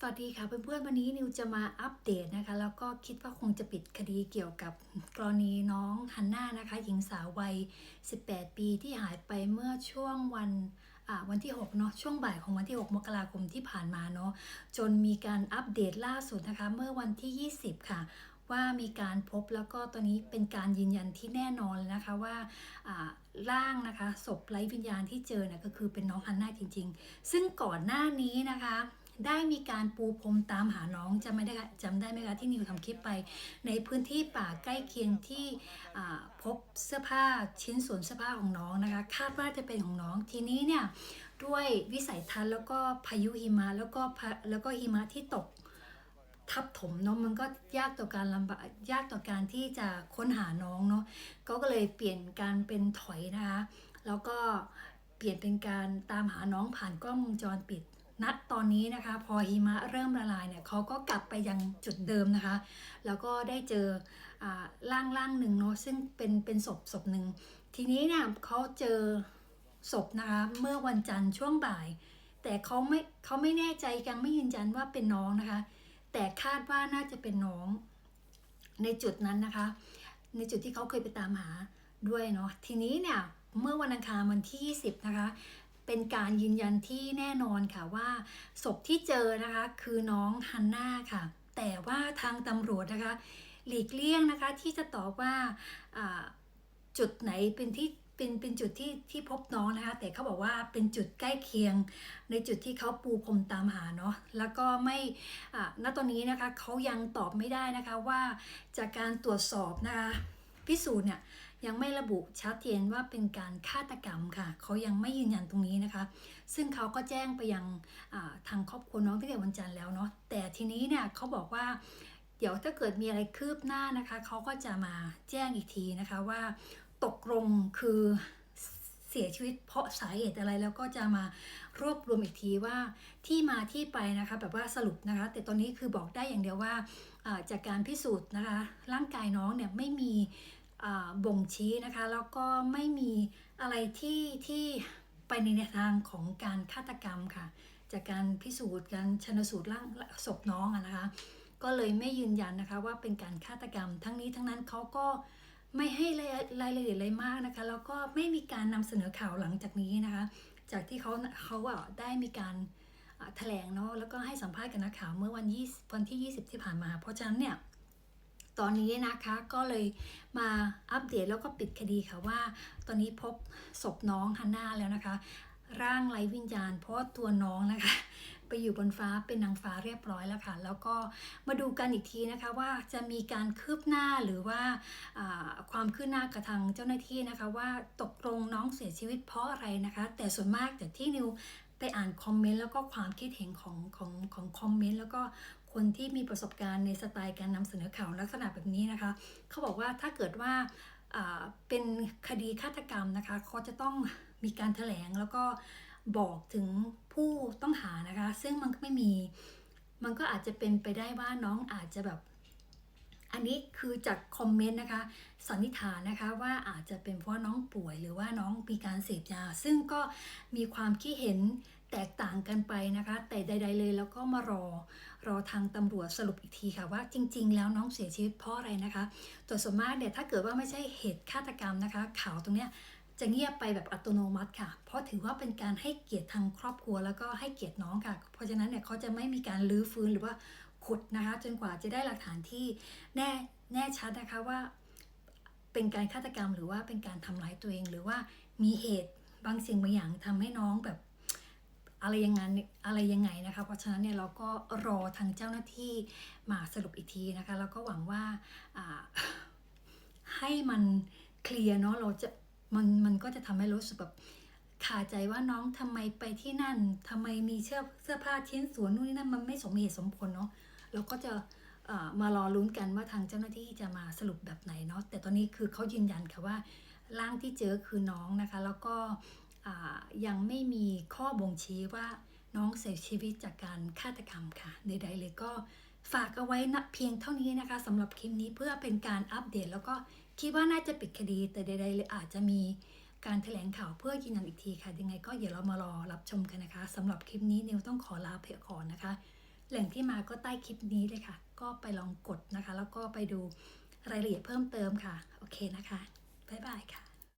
สวัสดีค่ะเพื่อนๆวันนี้นิวจะมาอัปเดตนะคะ แล้วก็คิดว่าคงจะปิดคดีเกี่ยวกับกรณีน้องฮันน่านะคะ หญิงสาววัย 18 ปีที่หายไปเมื่อช่วงวันวันที่6เนาะช่วงบ่ายของวันที่ 6 มกราคมที่ผ่านมาเนาะจนมีการอัปเดตล่าสุดนะคะ เมื่อวันที่ 20 ค่ะ ว่ามีการพบแล้วก็ตอนนี้เป็นการยืนยันที่แน่นอนเลยนะคะว่าอ่าร่างนะคะศพไร้วิญญาณที่เจอเนี่ยก็คือเป็นน้องฮันน่าจริง ๆ ซึ่งก่อนหน้านี้นะคะ ได้มีการปูพรมตามหาน้องจำไม่ได้จำได้ไหมคะที่นิวทำคลิปไป ในพื้นที่ป่าใกล้เคียงที่พบเสื้อผ้าชิ้นส่วนเสื้อผ้าของน้องนะคะคาดว่าจะเป็นของน้องทีนี้เนี่ยด้วยวิสัยทัศน์แล้วก็พายุหิมะแล้วก็แล้วก็หิมะที่ตกทับถมเนาะมันก็ยากต่อการลำบากยากต่อการที่จะค้นหาน้องเนาะก็เลยเปลี่ยนการเป็นถอยนะคะแล้วก็เปลี่ยนเป็นการตามหาน้องผ่านกล้องวงจรปิด ณตอนนี้นะคะ พอหิมะเริ่มละลายเนี่ยเขาก็กลับไปยังจุดเดิมนะคะ แล้วก็ได้เจออ่าร่างร่างหนึ่งเนาะซึ่งเป็นเป็นศพศพหนึ่งทีนี้เนี่ยเขาเจอศพนะคะเมื่อวันจันทร์ช่วงบ่าย แต่เขาไม่เขาไม่แน่ใจยังไม่ยืนยันว่าเป็นน้องนะคะ แต่คาดว่าน่าจะเป็นน้องในจุดนั้นนะคะ ในจุดที่เขาเคยไปตามหาด้วยเนาะทีนี้เนี่ยเมื่อวันอังคารวันที่ 20 นะคะ เป็นการยืนยันที่แน่นอนค่ะว่าศพที่เจอนะคะคือน้องฮันน่าค่ะ แต่ว่าทางตำรวจนะคะ หลีกเลี่ยงนะคะที่จะตอบว่าจุดไหนเป็นที่เป็นเป็นจุดที่ที่พบน้องนะคะ แต่เขาบอกว่าเป็นจุดใกล้เคียง ในจุดที่เขาปูพรมตามหาเนาะแล้วก็ไม่อ่าณตอนนี้นะคะเขายังตอบไม่ได้นะคะว่าจากการตรวจสอบนะคะพิสูจน์เนี่ย ยังไม่ระบุชัดเจนว่าเป็นการฆาตกรรมค่ะ เขายังไม่ยืนยันตรงนี้นะคะ ซึ่งเขาก็แจ้งไปยังทางครอบครัวน้องตั้งแต่วันจันทร์แล้วเนาะแต่ทีนี้เนี่ยเขาบอกว่าเดี๋ยวถ้าเกิดมีอะไรคืบหน้านะคะ เขาก็จะมาแจ้งอีกทีนะคะว่าตกลงคือเสียชีวิตเพราะสาเหตุอะไรแล้วก็จะมารวบรวมอีกทีว่าที่มาที่ไปนะคะแบบว่าสรุปนะคะ แต่ตอนนี้คือบอกได้อย่างเดียวว่าจากการพิสูจน์นะคะ ร่างกายน้องเนี่ยไม่มี บ่งชี้นะคะ แล้วก็ไม่มีอะไรที่ที่ไปในทางของการฆาตกรรมค่ะ จากการพิสูจน์การชนสูตรร่างศพน้องนะคะ ก็เลยไม่ยืนยันนะคะว่าเป็นการฆาตกรรม ทั้งนี้ทั้งนั้นเขาก็ไม่ให้รายละเอียดอะไรมากนะคะ แล้วก็ไม่มีการนำเสนอข่าวหลังจากนี้นะคะ จากที่เขาเขาอะได้มีการแถลงเนาะแล้วก็ให้สัมภาษณ์กับนักข่าวเมื่อวัน20วันที่ 20 ที่ผ่านมา เพราะฉะนั้นเนี่ย ตอนนี้นะคะก็เลยมาอัปเดตแล้วก็ปิดคดีค่ะว่า ตอนนี้พบศพน้องฮันน่าแล้วนะคะ ร่างไร้วิญญาณ เพราะตัวน้องนะคะ ไปอยู่บนฟ้าเป็นนางฟ้าเรียบร้อยแล้วค่ะ แล้วก็มาดูกันอีกทีนะคะว่าจะมีการคืบหน้าหรือว่าอ่าความคืบหน้ากับทางเจ้าหน้าที่นะคะ ว่าตกลงน้องเสียชีวิตเพราะอะไรนะคะ แต่ส่วนมากจากที่นิวไปอ่านคอมเมนต์แล้วก็ความคิดเห็นของของของคอมเมนต์แล้วก็ คนที่มีประสบการณ์ในสไตล์การนำเสนอข่าวลักษณะแบบนี้นะคะเขาบอกว่าถ้าเกิดว่าอ่าเป็นคดีฆาตกรรมนะคะเขาจะต้องมีการแถลงแล้วก็บอกถึงผู้ต้องหานะคะ ซึ่งมันก็ไม่มี มันก็อาจจะเป็นไปได้ว่าน้องอาจจะแบบ อันนี้คือจากคอมเมนต์นะคะสันนิษฐานนะคะว่าอาจจะเป็นเพราะน้องป่วยหรือว่าน้องมีการเสพยา ซึ่งก็มีความคิดเห็นแตกต่างกันไปนะคะ แต่ใด ๆ เลยแล้วก็มารอรอทางตำรวจสรุปอีกทีค่ะว่าจริง ๆ แล้วน้องเสียชีวิตเพราะอะไรนะคะตัวส่วนมากเนี่ยถ้าเกิดว่าไม่ใช่เหตุฆาตกรรมนะคะ ข่าวตรงเนี้ยจะเงียบไปแบบอัตโนมัติค่ะ เพราะถือว่าเป็นการให้เกียรติทางครอบครัวแล้วก็ให้เกียรติน้องค่ะ เพราะฉะนั้นเนี่ยเขาจะไม่มีการลื้อฟื้นหรือว่า ขุดนะคะจนกว่าจะได้หลักฐานที่แน่แน่ชัดนะคะว่า เป็นการฆาตกรรมหรือว่าเป็นการทำร้ายตัวเอง หรือว่ามีเหตุบางสิ่งบางอย่างทำให้น้องแบบอะไรยังไงอะไรยังไงนะคะ เพราะฉะนั้นเนี่ยเราก็รอทางเจ้าหน้าที่มาสรุปอีกทีนะคะ แล้วก็หวังว่าให้มันเคลียร์เนาะเราจะมันมันก็จะทำให้รู้สึกแบบขาใจว่าน้องทำไมไปที่นั่นทำไมมีเสื้อเสื้อผ้าชิ้นส่วนนู่นนี่นั่นมันไม่สมเหตุสมผลเนาะ เราก็จะมารอลุ้นกันว่าทางเจ้าหน้าที่จะมาสรุปแบบไหนเนาะแต่ตอนนี้คือเขายืนยันค่ะว่าร่างที่เจอคือน้องนะคะ แล้วก็ยังไม่มีข้อบ่งชี้ว่าน้องเสียชีวิตจากการฆาตกรรมค่ะใดๆเลยก็ฝากเอาไว้นะเพียงเท่านี้นะคะสำหรับคลิปนี้เพื่อเป็นการอัปเดต แล้วก็คิดว่าน่าจะปิดคดีแต่ใดๆเลยอาจจะมีการแถลงข่าวเพื่อยืนยันอีกทีค่ะ ยังไงก็เดี๋ยวเรามารอรับชมกันนะคะสำหรับคลิปนี้นิวต้องขอลาไปก่อนนะคะ แหล่งที่มาก็ใต้คลิปนี้เลยค่ะ ก็ไปลองกดนะคะ แล้วก็ไปดูรายละเอียดเพิ่มเติมค่ะ โอเคนะคะ บ๊ายบายค่ะ